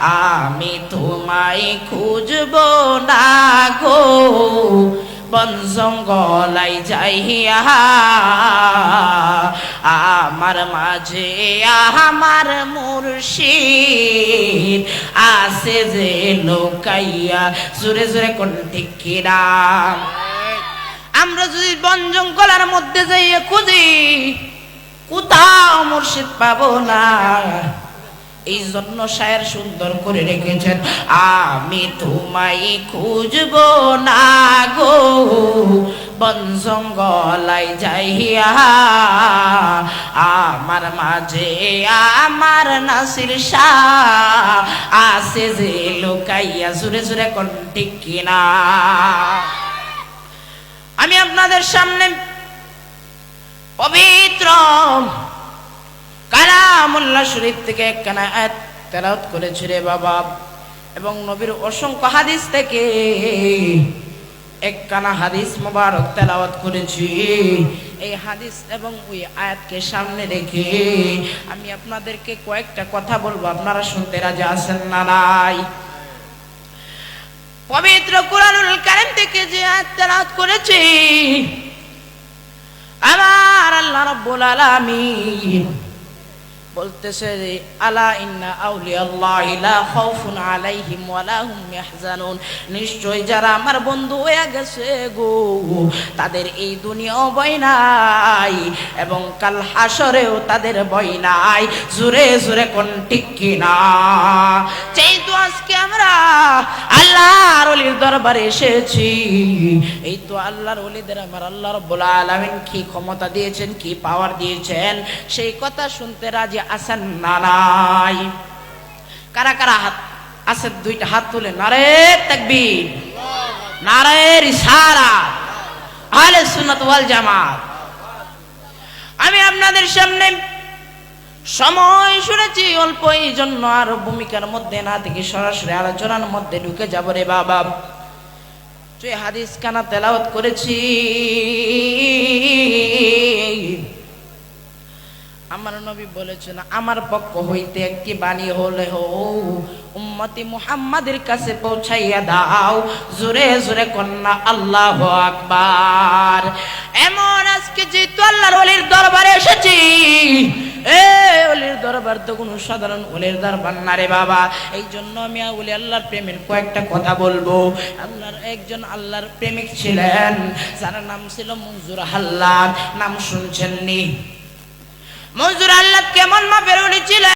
আমি তোমায় খুঁজব না গো। বন জঙ্গলাই যাইয়া আমার মাঝে আমার মুর্শিদ আছে যে লোকাইয়া। জোরে জোরে কিনা আমরা যদি বন জঙ্গলের মধ্যে যাইয়ে খুঁজি, কোথাও মুর্শিদ পাবো না। এই জন্য শায়ের সুন্দর করে রেখেছেন। আমি তোমায় খুঁজব না গো, বন জঙ্গলাই যাইয়া আমার মাঝে আমার নাসির শাহ আছে যে লোকাইয়া জুড়ে কোন ঠিক কিনা। আমি আপনাদের সামনে পবিত্র কালামুল্লাহ শরীফ থেকে একখানা আয়াত তেলাওয়াত করেছি রে বাবা। এবং নবীর অসংখ্য হাদিস থেকে একখানা হাদিস মোবারক তেলাওয়াত করেছি। এই হাদিস এবং ওই আয়াতকে সামনে রেখে আমি আপনাদেরকে কয়েকটা কথা বলব। আপনারা শুনতে রাজি আছেন না নাই? পবিত্র কোরআনুল কারিম থেকে যে আয়াত তেলাওয়াত করেছি, আমার আল্লাহ রাব্বুল আলামিন বলতেছে যে, আলা ইন্না আউলিয়াল্লাহি লা খাউফুন আলাইহিম ওয়ালা হুম ইয়াহজানুন। নিশ্চয় যারা আমার বন্ধু হয়ে গেছে গো, তাদের এই দুনিয়াও ভয় নাই এবং কাল হাসরেও তাদের ভয় নাই। জোরে জোরে কোন ঠিক কিনা? যেহেতু আজকে আমরা আল্লাহর অলির দরবারে এসেছি, এই তো আল্লাহর অলিদের আমার আল্লাহ রব্বুল আলামিন কি ক্ষমতা দিয়েছেন, কি পাওয়ার দিয়েছেন, সেই কথা শুনতে রাজি আছেন না নাই? কারা কারা হাত আছে দুইটা হাত তুলে, নারে সুন্নাত ওয়াল জামাত। আমি আপনাদের সামনে সময় শুনেছি, অল্প এই জন্য আর ভূমিকার মধ্যে না থেকে সরাসরি আলোচনার মধ্যে ঢুকে যাব রে বাবা। তুই হাদিস কানা তেলাওয়াত করেছি আমার নবী বলেছেন, আমার পক্ষ হইতে একটি বাণী হলে হো, উম্মতি মুহাম্মাদের কাছে পৌঁছাইয়া দাও। জোরে জোরে কন্যা, আল্লাহ আকবার। এমন আজকে যেহেতু আল্লাহর অলির দরবারে এসেছি, এ অলির দরবার তো কোনো সাধারণ অলির দরবার না রে বাবা। এই জন্য আমি বলি আল্লাহর প্রেমের কয়েকটা কথা বলব। আল্লাহর একজন আল্লাহর প্রেমিক ছিলেন, যার নাম ছিল মঞ্জুর হাল্লাদ নাম শুনছেন নি? মঞ্জুর আল্লাহ কেমন মাপের উনি ছিলেন?